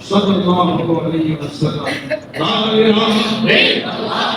صلى الله عليه وسلم لا إله إلا الله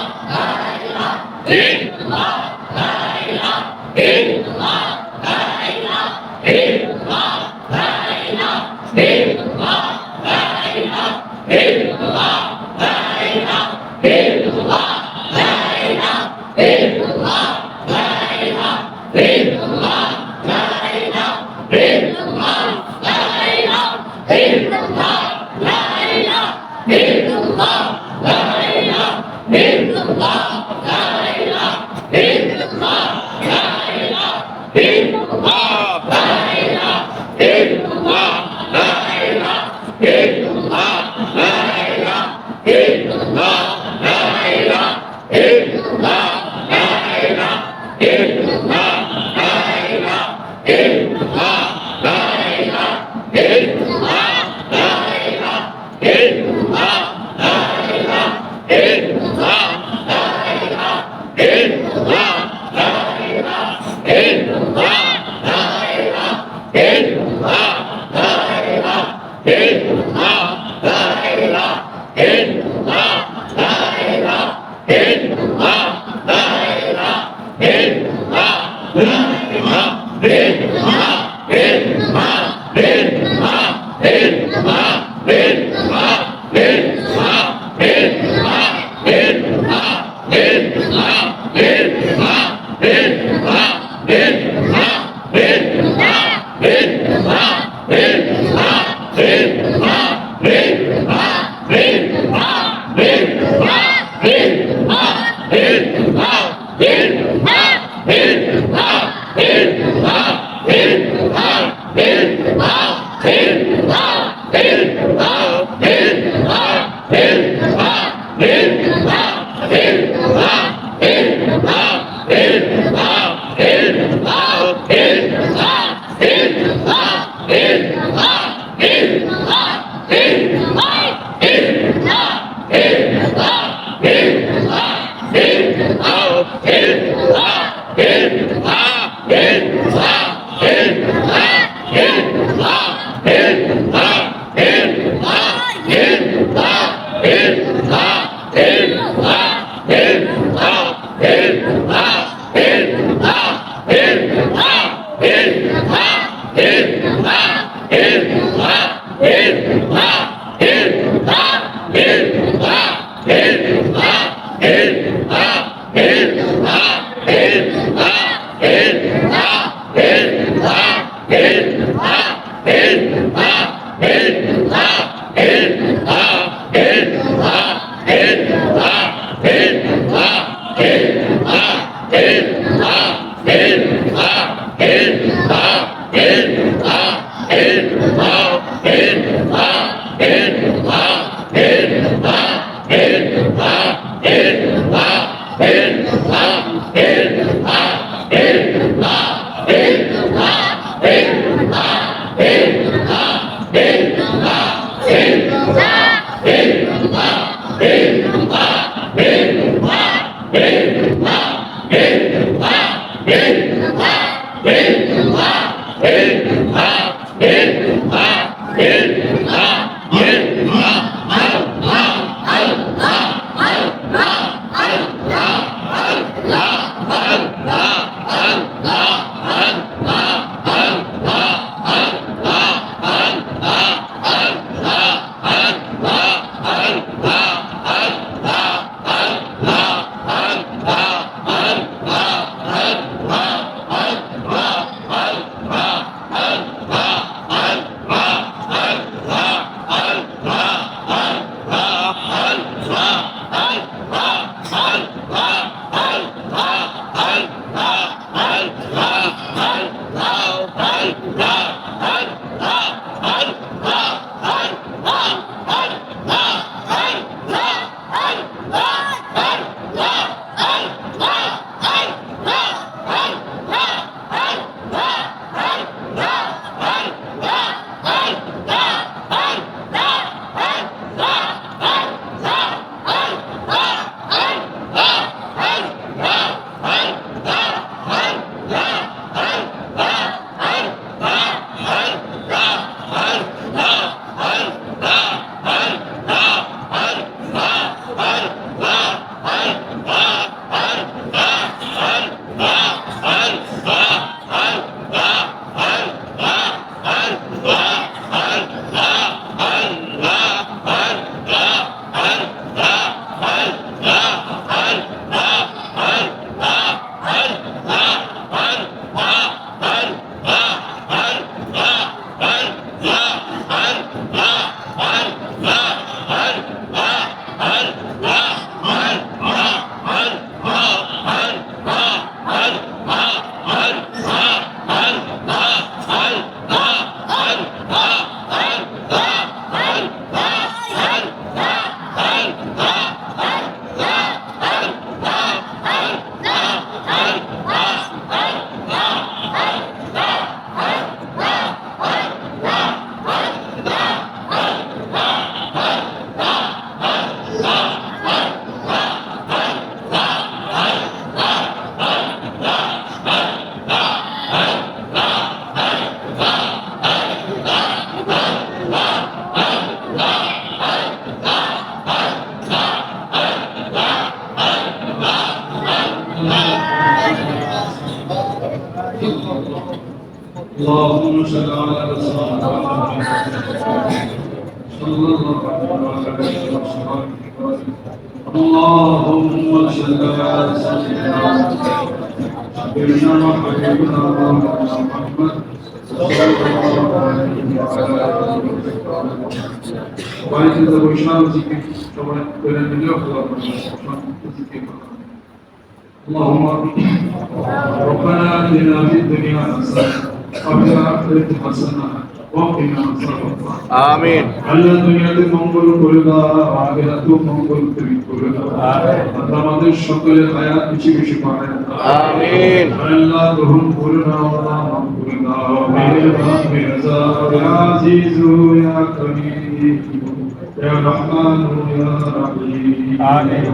লাখ হ্যাঁ Hey! Ah! اللهم صل على رسول الله صلى الله عليه وسلم اللهم صل على سيدنا سيدنا وحبيبنا محمد Bayezid de boşan zikir çok önemli yok. Allahümme Rabbena atina fid dünya haseneten وفي الاخره حسنه وقنا عذاب النار আমিন আল্লাহ দুনিয়াতে মঙ্গল করে দাও আখিরাতেও মঙ্গল তুমি করে দাও আল্লাহ আমাদের সকলের হায়াত বেশি বেশি বাড়ায় দাও আমিন আল্লাহ গ্রহণ করে নাও আল্লাহ মাফ করে দাও মেহেরবান মির্জা ইয়া আজিজু ইয়া করিম ইয়া রহমান ইয়া রহিম আমিন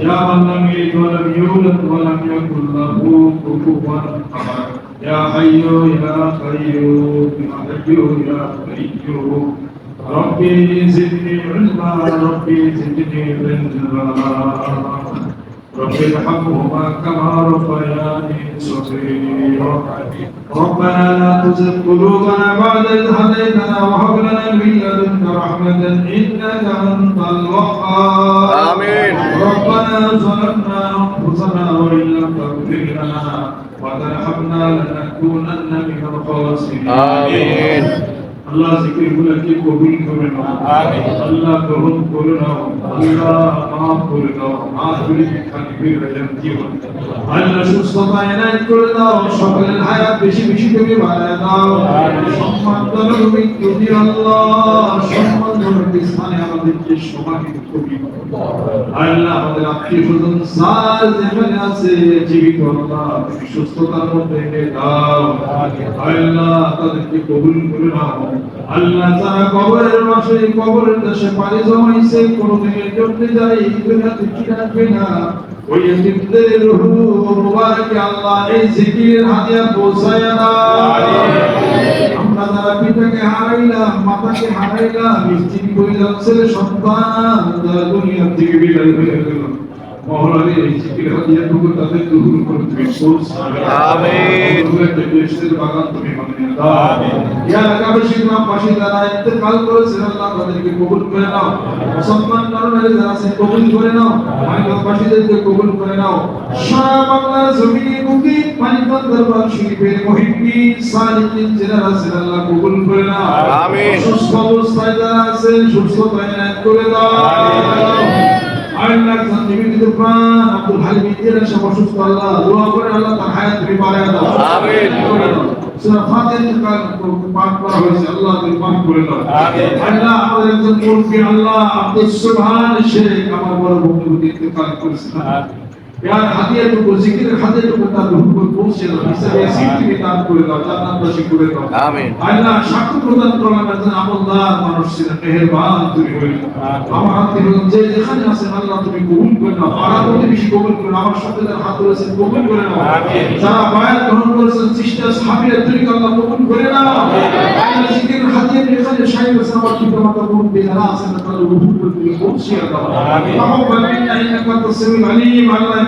يا من لم يلد ولم يولد ولم يكن له كفوا احد يا حي يا قيوم يا حي يا قيوم. ربي زدني علما ربي زدني علما. رب ارحمهما كما ربياني صغيرا. ربنا لا تزغ قلوبنا بعد إذ هديتنا وهب لنا من لدنك رحمة إنك أنت الوهاب. آمين. ربنا ظلمنا আমিন। আল্লাহ জিকিরগুলোকে কবুল করে নাও? আমিন। আল্লাহ গ্রহণ করে নাও। আল্লাহ মাফ করে নাও। মাফ করে খালি হয়ে জীবন। আল্লাহ সুস্থতা এনায়েত করে দাও। সকলের হায়াত বেশি বেশি করে বাড়ায় দাও। সম্মানজনক মৃত্যু দিও আল্লাহ। সম্মানজনক স্থানে আমাদেরকে সমাহিত করি আল্লাহ আমাদের আত্মীয় স্বজন সার যেখানে আছে, জীবিত আল্লাহ সুস্থতার মধ্যে এনে দাও। আল্লাহ তাদেরকে কবুল করে নাও। আল্লাহ যারা কবরের মাসে কবরের দেশে পানি জমাইছে কোনদিনের জন্য যারা এই দুনিয়াতে কি রাখবে না। ওই এতিমদের আল্লাহ এই জিকিরের হাদিয়া পৌঁছায় দাও আমরা যারা হারাইলাম, মাতাকে হারাইলাম ছেলে সন্তান, যারা থেকে বিদায় হয়ে গেল। মহলারে এই জিকির হাদিয়া টুকু তাদের দূর করে তুমি পৌঁছাবে আমিন। রুহের বাগান তুমি বানিয়ে দাও ইয়া এলাকাবাসী গ্রামবাসী যারা ইন্তেকাল করেছেন আল্লাহ তাদেরকে কবুল করে নাও। মুসলমান নরনারী যারা আছেন কবুল করে নাও। মানিকবাসীদেরকে কবুল করে নাও। সারা বাংলার জমিনে মুখী মানিকগঞ্জ দরবার শরীফের মুহিব্বিন সালিকিন যারা আছেন আল্লাহ কবুল করে নাও। আমিন। সুস্থ অবস্থায় যারা আছেন এনায়েত করে দাও। আল্লাহ নিবেদিত প্রাণ আব্দুল হালিম ইন্দিরা সব অসুস্থ আল্লাহ দোয়া করে আল্লাহ তার হায়াত তুমি বাড়ায় দাও। আমিন। সূরা ফাতিহা কাল পাঠ করা হয়েছে আল্লাহ তুমি পাঠ করে দাও। আমিন। আল্লাহ আমাদের একজন মুরব্বী আল্লাহ আব্দুল সুবহান শেখ আমার বড় বন্ধু ইন্তেকাল করেছেন। यार হাদিয়া টুকু জিকিরের হাদিয়া টুকু তার রূহ পৌঁছে দাও হিসাবে সিদ্ধি দান করে দাও জান্নাতবাসী করে দাও। আমিন। আল্লাহ সাক্ষ্য প্রদান করলাম একজন আমলদার মানুষ ছিলেন মেহেরবান তুমি হইলে আমার হাত যে যেখানে আছেন আল্লাহ তুমি কবুল করে নাও। পাড়া প্রতিবেশী কবুল করে আমার সাথে যারা হাত ধরেছেন কবুল করে নাও। আমিন। যারা বায়াত গ্রহণ করেছেন চেষ্টা সাহাবীরা তরিকা আল্লাহ কবুল করে নাও। আল্লাহ জিকিরের হাদিয়া যেখানে শাহিদ আছে আমার পিতা মাতা বোন যারা আছেন তাদের রূহ করে তুমি পৌঁছে দাও। আমিন। মিন্না ইন্নাকা আনতাস সামিউল আলিম আল্লাহ